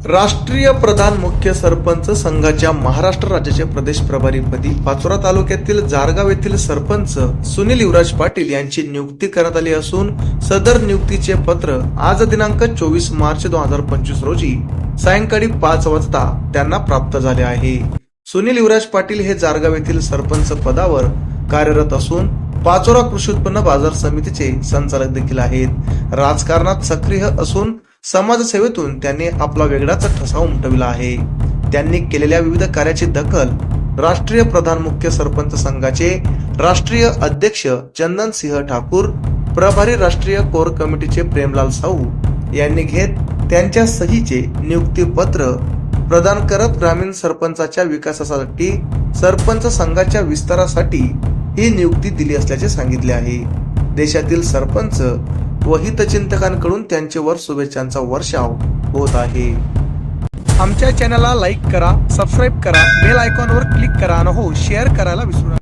राष्ट्रीय प्रधान मुख्य सरपंच संघाच्या महाराष्ट्र राज्याचे प्रदेश प्रभारीपदी पाचोरा तालुक्यातील जारगाव येथील सरपंच सुनील युवराज पाटील यांची नियुक्ती करण्यात आली असून सदर नियुक्तीचे पत्र आज दिनांक चोवीस मार्च दोन हजार पंचवीस रोजी सायंकाळी पाच वाजता त्यांना प्राप्त झाले आहे. सुनील युवराज पाटील हे जारगाव येथील सरपंच पदावर कार्यरत असून पाचोरा कृषी उत्पन्न बाजार समितीचे संचालक देखील आहेत. राजकारणात सक्रिय असून समाजसेवेतून त्यांनी आपला वेगळाच ठसा उमटविला आहे. त्यांनी केलेल्या विविध कार्याची दखल राष्ट्रीय प्रधान मुख्य सरपंच संघाचे राष्ट्रीय अध्यक्ष चंदन सिंह ठाकूर प्रभारी राष्ट्रीय कोर कमिटीचे प्रेमलाल साऊ यांनी घेत त्यांच्या सहीचे नियुक्तीपत्र प्रदान करत ग्रामीण सरपंचाच्या विकासासाठी सरपंच संघाच्या विस्तारासाठी ही नियुक्ती दिली असल्याचे सांगितले आहे. देशातील सरपंच व हितचिंतकांकडून त्यांच्यावर शुभेच्छांचा वर्षाव होत आहे. आमच्या चॅनलला लाईक करा सबस्क्राईब करा बेल आयकॉनवर क्लिक करा आणि हो शेअर करायला विसरू नका.